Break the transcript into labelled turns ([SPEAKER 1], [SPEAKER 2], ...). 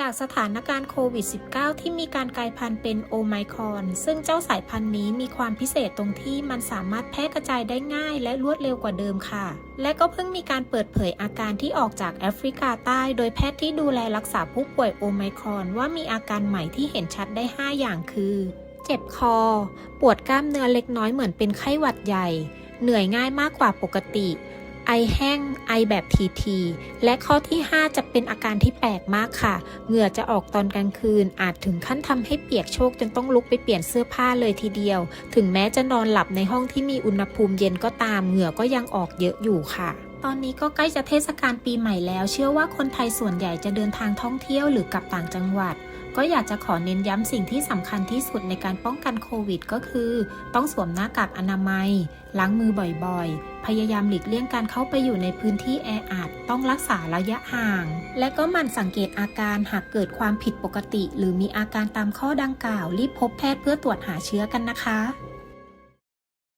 [SPEAKER 1] จากสถานการณ์โควิด -19 ที่มีการกลายพันธุ์เป็นโอไมครอน ซึ่งเจ้าสายพันธุ์นี้มีความพิเศษตรงที่มันสามารถแพร่กระจายได้ง่ายและรวดเร็วกว่าเดิมค่ะ และก็เพิ่งมีการเปิดเผยอาการที่ออกจากแอฟริกาใต้ โดยแพทย์ที่ดูแลรักษาผู้ป่วยโอไมครอนว่ามีอาการใหม่ที่เห็นชัดได้ 5 อย่างคือ เจ็บคอ ปวดกล้ามเนื้อเล็กน้อยเหมือนเป็นไข้หวัดใหญ่ เหนื่อยง่ายมากกว่าปกติ ไอแห้ง ไอแบบทีๆและข้อที่ 5 จะเป็นอาการที่แปลกมากค่ะ เหงื่อจะออกตอนกลางคืน อาจถึงขั้นทำให้เปียกโชกจนต้องลุกไปเปลี่ยนเสื้อผ้าเลยทีเดียว ถึงแม้จะนอนหลับในห้องที่มีอุณหภูมิเย็นก็ตาม เหงื่อก็ยังออกเยอะอยู่ค่ะ ตอนนี้ก็ใกล้จะเทศกาลปีใหม่แล้ว เชื่อว่าคนไทยส่วนใหญ่จะเดินทางท่องเที่ยวหรือกลับต่างจังหวัด ก็อยากจะขอเน้นย้ำสิ่งที่สำคัญที่สุดในการป้องกันโควิดก็คือ ต้องสวมหน้ากากอนามัย ล้างมือบ่อยๆ พยายามหลีกเลี่ยงการเข้าไปอยู่ในพื้นที่แออัด ต้องรักษาระยะห่าง และก็หมั่นสังเกตอาการหากเกิดความผิดปกติ หรือมีอาการตามข้อดังกล่าว รีบพบแพทย์เพื่อตรวจหาเชื้อกันนะคะ